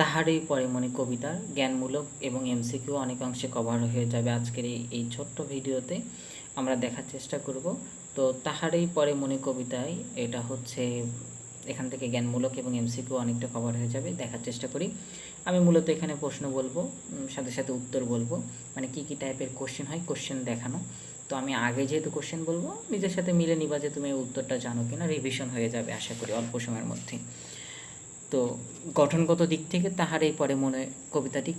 তাহারই পরে মনে কবিতার জ্ঞানমূলক এবং এমসিকিউ অনেকাংশে কভার হয়ে যাবে আজকের এই ছোট্ট ভিডিওতে। আমরা দেখার চেষ্টা করব। তো তাহারই পরে মনে কবিতায় এটা হচ্ছে, এখান থেকে জ্ঞানমূলক এবং এমসিকিউ অনেকটা কভার হয়ে যাবে, দেখার চেষ্টা করি। আমি মূলত এখানে প্রশ্ন বলব সাথে সাথে উত্তর বলব। মানে কি কি টাইপের কোশ্চেন হয় কোশ্চেন দেখানো। তো আমি আগে যেহেতু কোশ্চেন বলব, নিজের সাথে মিলে নিবা যে তুমি উত্তরটা জানো কিনা রিভিশন হয়ে যাবে আশা করি অল্প সময়ের মধ্যে। তো গঠনগত দিক থেকে তাহার এই পরে মনে কবিতাটি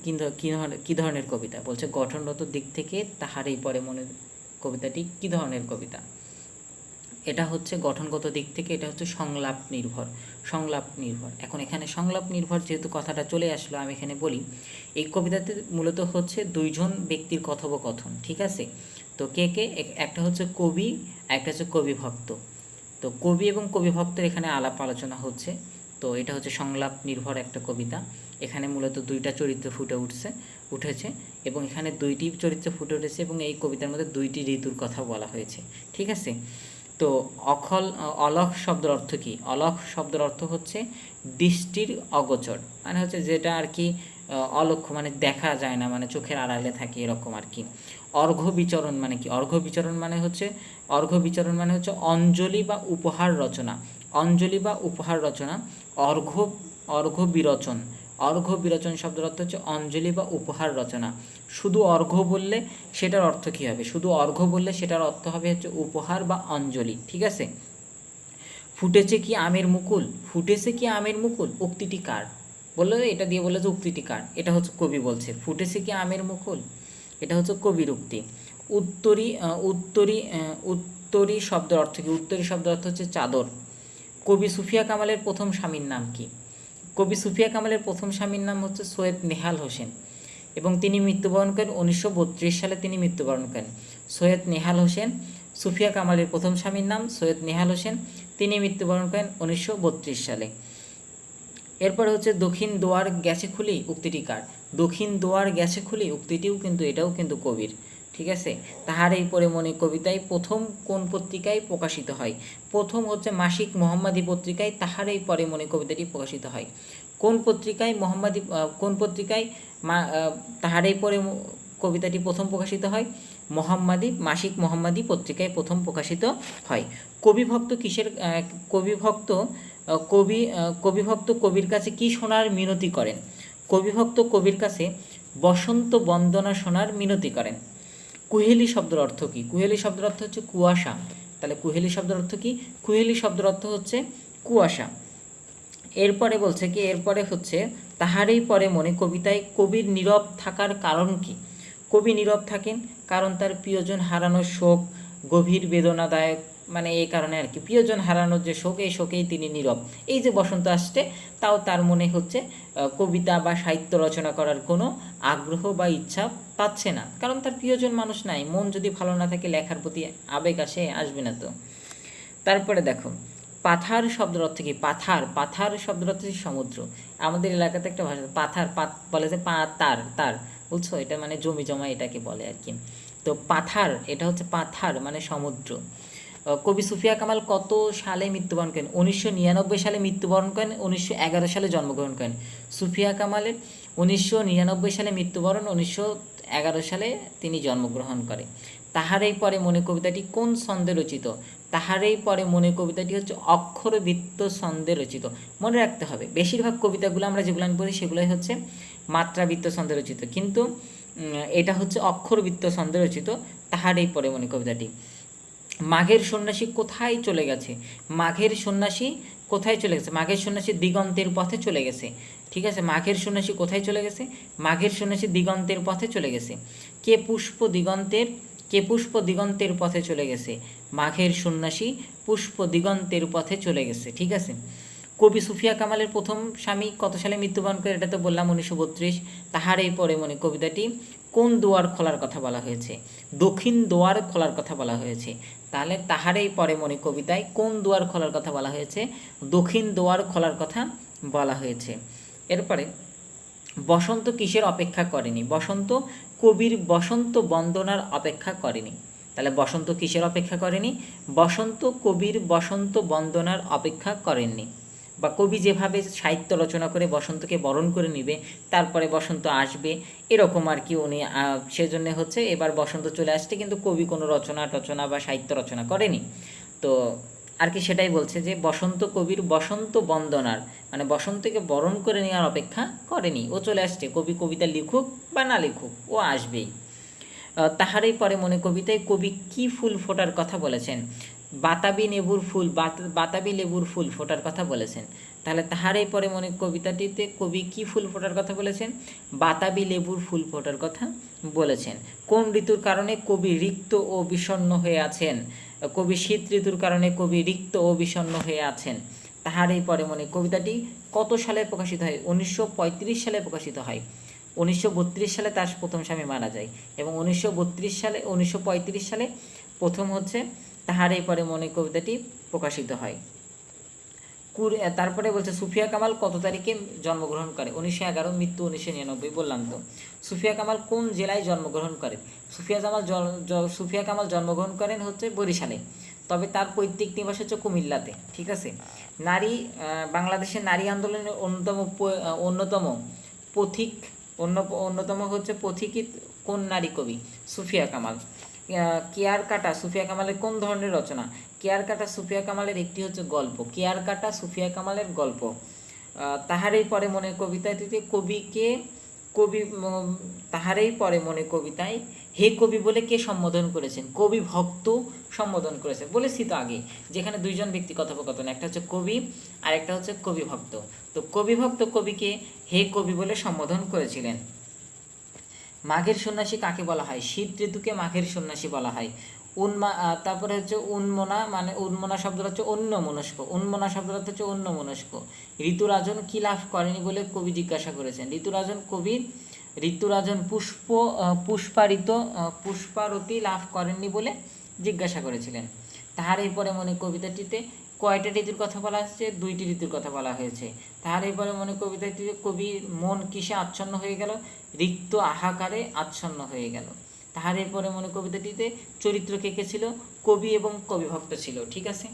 কী ধরনের কবিতা? বলছে গঠনগত দিক থেকে তাহার এই পরে মনে কবিতাটি কী ধরনের কবিতা? এটা হচ্ছে গঠনগত দিক থেকে এটা হচ্ছে সংলাপ নির্ভর সংলাপ নির্ভর। এখন এখানে সংলাপ নির্ভর যেহেতু কথাটা চলে আসলো, আমি এখানে বলি, এই কবিতাতে মূলত হচ্ছে দুইজন ব্যক্তির কথোপকথন, ঠিক আছে? তো কে কে? একটা হচ্ছে কবি একটা হচ্ছে কবি ভক্ত তো কবি এবং কবি ভক্তের এখানে আলাপ আলোচনা হচ্ছে। তো এটা হচ্ছে সংলাপ নির্ভর একটা কবিতা। এখানে মূলত দুইটা চরিত্র ফুটে উঠছে, উঠেছে এবং এখানে দুইটি চরিত্র ফুটে উঠেছে এবং এই কবিতার মধ্যে দুইটি ঋতুর কথা বলা হয়েছে। ঠিক আছে? তো অখল, অলখ শব্দের অর্থ কি? অলখ শব্দের অর্থ হচ্ছে দৃষ্টির অগোচর। মানে হচ্ছে যেটা আর কি অলক্ষ মানে দেখা যায় না মানে চোখের আড়ালে থাকে এরকম আর কি। অর্ঘ্য বিচরণ মানে কি? অর্ঘ্য বিচরণ মানে হচ্ছে, অর্ঘ্য বিচরণ মানে হচ্ছে অঞ্জলি বা উপহার রচনা। অঞ্জলি বা উপহার রচনা অর্ঘ্য অর্ঘ্য বিরচন। অর্ঘ্য বিরচন শব্দের অর্থ হচ্ছে অঞ্জলি বা উপহার রচনা। শুধু অর্ঘ্য বললে সেটার অর্থ কী হবে? শুধু অর্ঘ্য বললে সেটার অর্থ হবে হচ্ছে উপহার বা অঞ্জলি, ঠিক আছে? ফুটেছে কি আমের মুকুল? ফুটেছে কি আমের মুকুল? উক্তিটি কার? বলল এটা দিয়ে বলল যে উক্তিটি কার? এটা হচ্ছে কবি বলছে, ফুটেছে কি আমের মুকুল? এটা হচ্ছে কবির উক্তি। উত্তরী উত্তরী উত্তরী শব্দের অর্থ কি? উত্তরী শব্দের অর্থ হচ্ছে চাদর। কবি সুফিয়া কামালের প্রথম স্বামীর নাম কি? কবি সুফিয়া কামালের প্রথম স্বামীর নাম হচ্ছে সৈয়দ নেহাল হোসেন এবং তিনি মৃত্যুবরণ করেন উনিশশো বত্রিশ সালে তিনি মৃত্যুবরণ করেন। সৈয়দ নেহাল হোসেন, সুফিয়া কামালের প্রথম স্বামীর নাম সৈয়দ নেহাল হোসেন, তিনি মৃত্যুবরণ করেন উনিশশো বত্রিশ সালে। এরপর হচ্ছে দক্ষিণ দোয়ার গেছে খুলি উক্তিটি কার? দক্ষিণ দোয়ার গেছে খুলি উক্তিটিও কিন্তু এটাও কিন্তু কবির। ঠিক আছে? তাহার এই পরে মনে কবিতায় প্রথম কোন পত্রিকায় প্রকাশিত হয়? প্রথম হচ্ছে মাসিক মোহাম্মদী পত্রিকায় তাহার এই পরে মনে কবিতাটি প্রকাশিত হয়। কোন পত্রিকায় মোহাম্মদী কোন পত্রিকায় মা তাহার এই পরে কবিতাটি প্রথম প্রকাশিত হয়? মোহাম্মদী, মাসিক মোহাম্মদী পত্রিকায় প্রথম প্রকাশিত হয়। কবিভক্ত কিসের কবিভক্ত কবি কবিভক্ত কবির কাছে কি শোনার মিনতি করেন? কবিভক্ত কবির কাছে বসন্ত বন্দনা শোনার মিনতি করেন। কুহেলি শব্দের অর্থ কী? কুহেলি শব্দের অর্থ হচ্ছে কুয়াশা। তাহলে কুহেলি শব্দের অর্থ কী? কুহেলি শব্দের অর্থ হচ্ছে কুয়াশা। এরপরে বলছে কি? এরপরে হচ্ছে, তাহারই পরে মনে কবিতায় কবির নীরব থাকার কারণ কি? কবি নীরব থাকেন কারণ তার প্রিয়জন হারানোর শোক, গভীর বেদনাদায়ক মানে এই কারণে আর কি। প্রিয়জন হারানোর যে শোক এই শোকেই তিনি নীরব। এই যে বসন্ত আসছে, তাও তার মনে হচ্ছে কবিতা বা সাহিত্য রচনা করার কোনো আগ্রহ বা ইচ্ছা পাচ্ছে না। কারণ তার প্রিয়জন মানুষ নাই। মন যদি ভালো না থাকে, লেখার প্রতি আবেগ আসে, আসবে না তো। তারপরে দেখো, পাথার শব্দের অর্থ কি? পাথার পাথার শব্দের অর্থ সমুদ্র। আমাদের এলাকাতে একটা ভাষা, পাথার, পাত বলে যে পা, তার তার। বুঝছ? এটা মানে জমি জমা এটাকে বলে আর কি। তো পাথার, এটা হচ্ছে পাথার মানে সমুদ্র। কবি সুফিয়া কামাল কত সালে মৃত্যুবরণ করেন? উনিশশো নিরানব্বই সালে মৃত্যুবরণ করেন, উনিশশো এগারো সালে জন্মগ্রহণ করেন। সুফিয়া কামালের উনিশশো নিরানব্বই সালে মৃত্যুবরণ, উনিশশো এগারো সালে তিনি জন্মগ্রহণ করে তাহারেই পরে মনে কবিতাটি কোন ছন্দে রচিত? তাহারেই পরে মনে কবিতাটি হচ্ছে অক্ষরবৃত্ত ছন্দে রচিত। মনে রাখতে হবে, বেশিরভাগ কবিতাগুলো আমরা যেগুলো আমি পড়ি সেগুলোই হচ্ছে মাত্রাবৃত্ত ছন্দে রচিত। কিন্তু এটা হচ্ছে অক্ষরবৃত্ত ছন্দে রচিত, তাহারেই পরে মনে কবিতাটি। মাঘের সন্ন্যাসী কোথায় চলে গেছে? মাঘের সন্ন্যাসী কোথায় চলে গেছে? মাঘের সন্ন্যাসী দিগন্তের পথে চলে গেছে। ঠিক আছে? মাঘের সন্ন্যাসী কোথায় চলে গেছে? মাঘের সন্ন্যাসী দিগন্তের পথে চলে গেছে। কে পুষ্প দিগন্তের, কে পুষ্প দিগন্তের পথে চলে গেছে? মাঘের সন্ন্যাসী পুষ্প দিগন্তের পথে চলে গেছে। ঠিক আছে? কবি সুফিয়া কামালের প্রথম স্বামী কত সালে মৃত্যুবরণ করে এটা তো বললাম উনিশশো বত্রিশ। তাহার এই পরে মনে কবিতাটি কোন দুয়ার খোলার কথা বলা হয়েছে? দক্ষিণ দুয়ার খোলার কথা বলা হয়েছে। তাহলে তাহারেই পরে মনে কবিতায় কোন দুয়ার খোলার কথা বলা হয়েছে? দক্ষিণ দুয়ার খোলার কথা বলা হয়েছে। এরপরে, বসন্ত কিসের অপেক্ষা করেনি? বসন্ত কবির বসন্ত বন্দনার অপেক্ষা করেনি। তাহলে বসন্ত কিসের অপেক্ষা করেনি? বসন্ত কবির বসন্ত বন্দনার অপেক্ষা করেননি। বা কবি যেভাবে সাহিত্য রচনা করে বসন্তকে বরণ করে নিবে, তারপরে বসন্ত আসবে, এরকম আর কি উনি সেজন্য হচ্ছে এবার বসন্ত চলে আসছে, কিন্তু কবি কোনো রচনা টচনা বা সাহিত্য রচনা করেনি। তো আর কি সেটাই বলছে যে বসন্ত কবির বসন্ত বন্দনার মানে বসন্তকে বরণ করে নেওয়ার অপেক্ষা করেনি। ও চলে আসছে, কবি কবিতা লিখুক বা না লিখুক, ও আসবেই। তাহারই পরে মনে কবিতায় কবি কি ফুল ফোটার কথা বলেছেন? বাতাবি লেবুর ফুল বাতাবি লেবুর ফুল ফোটার কথা বলেছেন। তাহলে তাহারই পরে মনে কবিতাটিতে কবি কি ফুল ফোটার কথা বলেছেন? বাতাবি লেবুর ফুল ফোটার কথা বলেছেন। কোন ঋতুর কারণে কবি রিক্ত ও বিষণ্ণ হয়ে আছেন? কবি শীত ঋতুর কারণে কবি রিক্ত ও বিষণ্ণ হয়ে আছেন। তাহারই পরে মনে কবিতাটি কত সালে প্রকাশিত হয়? উনিশশো পঁয়ত্রিশ সালে প্রকাশিত হয়। উনিশশো বত্রিশ সালে তার প্রথম স্বামী মারা যায় এবং উনিশশো বত্রিশ সালে, উনিশশো পঁয়ত্রিশ সালে প্রথম হচ্ছে তাহারই পরে মনে কবিতাটি প্রকাশিত হয়। কুড়ি তারপরে বলছে, সুফিয়া কামাল কত তারিখে জন্মগ্রহণ করে? উনিশশো এগারো, মৃত্যু উনিশশো নিরানব্বই বললাম তো সুফিয়া কামাল কোন জেলায় জন্মগ্রহণ করেন সুফিয়া কামাল জ- জ- সুফিয়া কামাল জন্মগ্রহণ করেন হচ্ছে বরিশালে। তবে তার পৈতৃক নিবাস হচ্ছে কুমিল্লাতে, ঠিক আছে? নারী বাংলাদেশের নারী আন্দোলনের অন্যতম অন্যতম পথিক, অন্য অন্যতম হচ্ছে পথিকী কোন নারী কবি? সুফিয়া কামাল। কেয়ার কাটা সুফিয়া কামালের কোন ধরনের রচনা? কেয়ার কাটা সুফিয়া কামালের একটি হচ্ছে গল্প। কেয়ার কাটা সুফিয়া কামালের গল্প। তাহারই পরে মনে কবিতাটিতে কবিকে কবি তাহারই পরে মনে কবিতায়, হে কবি বলে কে সম্বোধন করেছেন? কবি ভক্ত সম্বোধন করেছেন। বলেছি তো আগে, যেখানে দুইজন ব্যক্তি কথোপকথন, একটা হচ্ছে কবি আর একটা হচ্ছে কবি ভক্ত তো কবি ভক্ত কবিকে হে কবি বলে সম্বোধন করেছিলেন। মাঘের সন্ন্যাসী কাকে বলা হয়? শীত ঋতুকে মাঘের সন্ন্যাসী বলা হয়। উন্মা তারপরে হচ্ছে উন্মনা মানে উন্মনা শব্দটা হচ্ছে অন্য মনস্ক উন্মনা শব্দটা হচ্ছে অন্য মনস্ক ঋতুরাজন কি লাভ করেনি বলে কবি জিজ্ঞাসা করেছেন। ঋতুরাজন কবি, ঋতুরাজন পুষ্প পুষ্পারিত পুষ্পারতি লাভ করেননি বলে জিজ্ঞাসা করেছিলেন। তাহার এরপরে মনে কবিতাটিতে কয়টা ঋতুর কথা বলা হয়েছে দুইটি ঋতুর কথা বলা হয়েছে। তাহার এরপরে মনে কবিতাটিতে কবির মন কিসে আচ্ছন্ন হয়ে গেল? রিক্ত আহাকারে আচ্ছন্ন হয়ে গেল। তাহার এরপরে মনে কবিতাটিতে চরিত্র কে কে ছিল কবি এবং কবিভক্ত ছিল, ঠিক আছে?